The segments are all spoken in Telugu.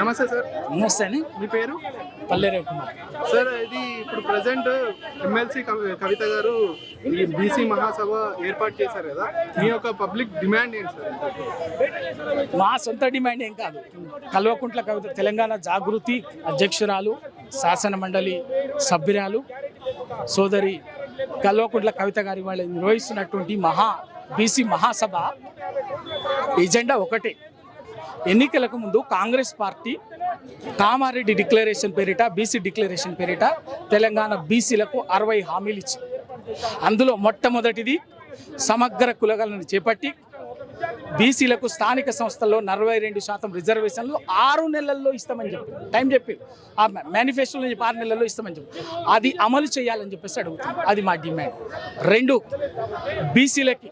నమస్తే సార్. నమస్తే అని మీ పేరు? పల్లెరేవు కుమార్. సార్ ఇది ఇప్పుడు ప్రజెంట్ ఎమ్మెల్సీ కవిత గారు ఈ బీసీ మహాసభ ఏర్పాటు చేశారు కదా మీ యొక్క పబ్లిక్ డిమాండ్ ఏంటి సార్? మా సొంత డిమాండ్ ఏం కాదు. కల్వకుంట్ల కవిత తెలంగాణ జాగృతి అధ్యక్షురాలు శాసన మండలి సభ్యురాలు సోదరి కల్వకుంట్ల కవిత గారి వాళ్ళు నిర్వహిస్తున్నటువంటి మహా బీసీ మహాసభ ఎజెండా ఒకటే. ఎన్నికలకు ముందు కాంగ్రెస్ పార్టీ కామారెడ్డి డిక్లరేషన్ పేరిట బీసీ డిక్లరేషన్ పేరిట తెలంగాణ బీసీలకు అరవై హామీలు ఇచ్చింది. అందులో మొట్టమొదటిది సమగ్ర కులగలను చేపట్టి బీసీలకు స్థానిక సంస్థల్లో నలభై రెండు శాతం రిజర్వేషన్లు ఆరు నెలల్లో ఇస్తామని చెప్పి టైం చెప్పి ఆ మేనిఫెస్టోలో చెప్పి ఆరు నెలల్లో ఇస్తామని చెప్పి అది అమలు చేయాలని చెప్పేసి అడుగుతాం అది మా డిమాండ్. రెండు బీసీలకి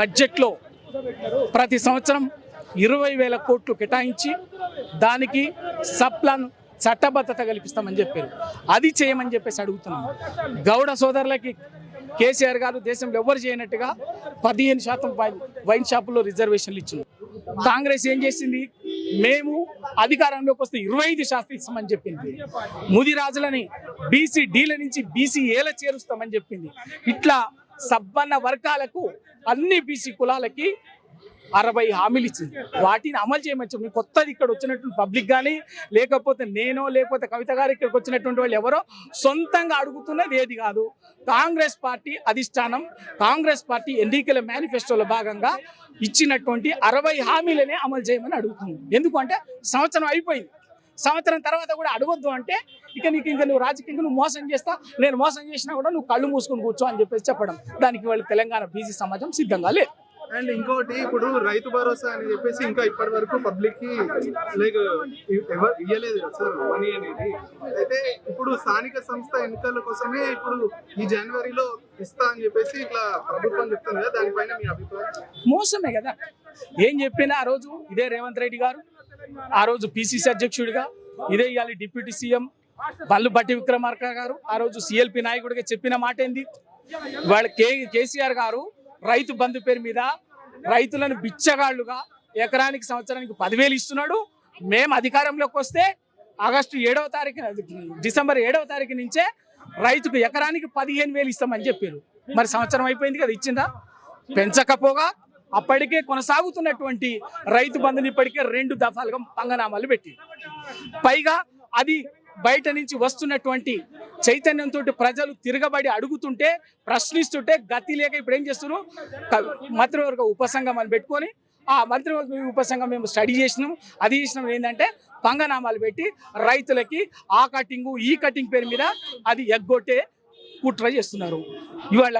బడ్జెట్లో ప్రతి సంవత్సరం ఇరవై వేల కోట్లు కేటాయించి దానికి సప్లాన్ చట్టబద్ధత కల్పిస్తామని చెప్పారు. అది చేయమని చెప్పేసి అడుగుతున్నాం. గౌడ సోదరులకి కేసీఆర్ గారు దేశంలో ఎవరు చేయనట్టుగా పదిహేను శాతం వైన్ వైన్ షాపుల్లో రిజర్వేషన్లు ఇచ్చింది. కాంగ్రెస్ ఏం చేసింది? మేము అధికారంలోకి వస్తే ఇరవై ఐదు శాతం ఇస్తామని చెప్పింది. ముదిరాజులని బీసీ డీల నుంచి బీసీ ఏల చేరుస్తామని చెప్పింది. ఇట్లా సబ్బన్న వర్గాలకు అన్ని బీసీ కులాలకి అరవై హామీలు ఇచ్చింది. వాటిని అమలు చేయమని కొత్తది ఇక్కడ వచ్చినటువంటి పబ్లిక్ కానీ లేకపోతే నేను లేకపోతే కవిత గారు ఇక్కడికి వచ్చినటువంటి వాళ్ళు ఎవరో సొంతంగా అడుగుతున్నది ఏది కాదు. కాంగ్రెస్ పార్టీ అధిష్టానం కాంగ్రెస్ పార్టీ ఎన్నికల మేనిఫెస్టోలో భాగంగా ఇచ్చినటువంటి అరవై హామీలనే అమలు చేయమని అడుగుతుంది. ఎందుకంటే సంవత్సరం అయిపోయింది. సంవత్సరం తర్వాత కూడా అడగొద్దు అంటే ఇక నీకు ఇంకా నువ్వు రాజకీయంగా నువ్వు మోసం చేస్తా నేను మోసం చేసినా కూడా నువ్వు కళ్ళు మూసుకొని కూర్చో అని చెప్పేసి చెప్పడం. దానికి వాళ్ళు తెలంగాణ బీసీ సమాజం సిద్ధంగా లేదు. అండ్ ఇంకోటి ఇప్పుడు రైతు భరోసా అని చెప్పేసి ఇంకా ఇప్పటి వరకు పబ్లిక్కి లైక్ ఎవరు ఇయ్యలేదు సార్ మనీ అనేది. అయితే ఇప్పుడు స్థానిక సంస్థ ఎన్నికల కోసమే ఇప్పుడు ఈ జనవరిలో ఇస్తా అని చెప్పేసి ఇట్లా ప్రభుత్వం చెప్తుంది కదా దానిపైన మీ అభిప్రాయం? మోసమే కదా. ఏం చెప్పినా ఆ రోజు ఇదే రేవంత్ రెడ్డి గారు ఆ రోజు పిసిసి అధ్యక్షుడిగా ఇదే ఇవాళ డిప్యూటీ సీఎం బల్లు బట్టి విక్రమార్క గారు ఆ రోజు సిఎల్పి నాయకుడిగా చెప్పిన మాట ఏంది వాళ్ళు కే కేసీఆర్ గారు రైతు బంధు పేరు మీద రైతులను బిచ్చగాళ్ళుగా ఎకరానికి సంవత్సరానికి పదివేలు ఇస్తున్నాడు. మేము అధికారంలోకి వస్తే ఆగస్టు ఏడవ తారీఖు డిసెంబర్ ఏడవ తారీఖు నుంచే రైతుకు ఎకరానికి పదిహేను వేలు ఇస్తామని చెప్పారు. మరి సంవత్సరం అయిపోయింది కదా ఇచ్చిందా? పెంచకపోగా అప్పటికే కొనసాగుతున్నటువంటి రైతు బంధుని ఇప్పటికే రెండు దఫాలుగా పంగనామాలు పెట్టి పైగా అది బయట నుంచి వస్తున్నటువంటి చైతన్యంతో ప్రజలు తిరగబడి అడుగుతుంటే ప్రశ్నిస్తుంటే గతి లేక ఇప్పుడు ఏం చేస్తున్నారు? మంత్రివర్గ ఉపసంఘం అని పెట్టుకొని ఆ మంత్రివర్గ ఉపసంఘం మేము స్టడీ చేసినాం. అది చేసినాం ఏంటంటే పంగనామాలు పెట్టి రైతులకి ఆ కటింగు ఈ కటింగ్ పేరు మీద అది ఎగ్గొట్టే కుట్ర చేస్తున్నారు. ఇవాళ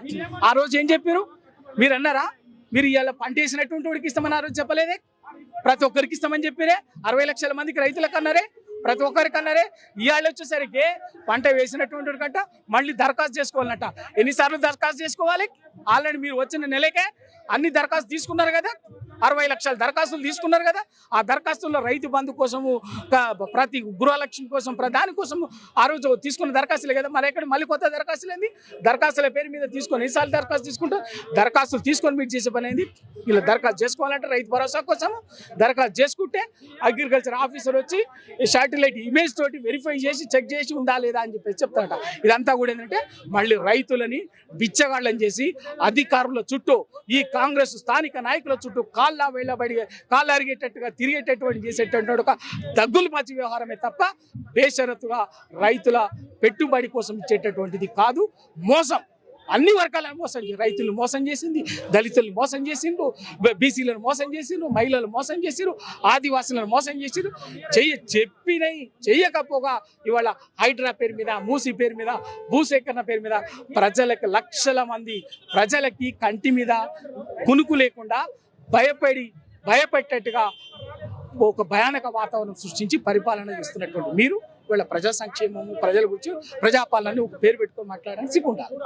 ఆ రోజు ఏం చెప్పారు? మీరు అన్నారా మీరు ఇవాళ పంట వేసినటువంటి వాడికి ఇస్తామని ఆ రోజు చెప్పలేదే? ప్రతి ఒక్కరికి ఇస్తామని చెప్పిరే? అరవై లక్షల మందికి రైతులకు అన్నారే ప్రతి ఒక్కరికన్నారే ఇవాళ వచ్చేసరికి పంట వేసినటువంటి కంట మళ్ళీ దరఖాస్తు చేసుకోవాలన్నట. ఎన్నిసార్లు దరఖాస్తు చేసుకోవాలి? ఆల్రెడీ మీరు వచ్చిన నెలకే అన్ని దరఖాస్తు తీసుకున్నారు కదా? అరవై లక్షల దరఖాస్తులు తీసుకున్నారు కదా. ఆ దరఖాస్తుల్లో రైతు బంధు కోసము ప్రతి గృహలక్ష్మి కోసం ప్రధాని కోసం ఆ రోజు తీసుకున్న దరఖాస్తులే కదా. మరి ఎక్కడ మళ్ళీ కొత్త దరఖాస్తులు ఏంది? దరఖాస్తుల పేరు మీద తీసుకొని ఎన్నిసార్లు దరఖాస్తు తీసుకుంటే దరఖాస్తులు తీసుకొని మీరు చేసే పని ఏంది? ఇలా దరఖాస్తు చేసుకోవాలంటే రైతు భరోసా కోసం దరఖాస్తు చేసుకుంటే అగ్రికల్చర్ ఆఫీసర్ వచ్చి శాటిలైట్ ఇమేజ్ తోటి వెరిఫై చేసి చెక్ చేసి ఉందా లేదా అని చెప్పేసి చెప్తారట. ఇదంతా కూడా ఏంటంటే మళ్ళీ రైతులని బిచ్చగాళ్ళని చేసి అధికారుల చుట్టూ ఈ కాంగ్రెస్ స్థానిక నాయకుల చుట్టూ కాళ్ళ వెళ్ళబడి కాళ్ళు అరిగేటట్టుగా తిరిగేటటువంటి చేసేటటువంటి ఒక దగ్గులు మధ్య వ్యవహారమే తప్ప బేషరతుగా రైతుల పెట్టుబడి కోసం ఇచ్చేటటువంటిది కాదు. మోసం. అన్ని వర్గాలను మోసం రైతులు రైతులను మోసం చేసింది దళితులను మోసం చేసిండ్రు బీసీలను మోసం చేసిండ్రు మహిళలు మోసం చేసిరు ఆదివాసులను మోసం చేసిరు చెయ్య చెప్పినవి చెయ్యకపోగా ఇవాళ హైడ్రా పేరు మీద మూసి పేరు మీద భూసేకరణ పేరు మీద ప్రజలకు లక్షల మంది ప్రజలకి కంటి మీద కునుకు లేకుండా భయపడి భయపెట్టేట్టుగా ఒక భయానక వాతావరణం సృష్టించి పరిపాలన చేస్తున్నటువంటి మీరు వీళ్ళ ప్రజా సంక్షేమము ప్రజల గురించి ప్రజాపాలనని ఒక పేరు పెట్టుకొని మాట్లాడడానికి సిగ్గుండాలి.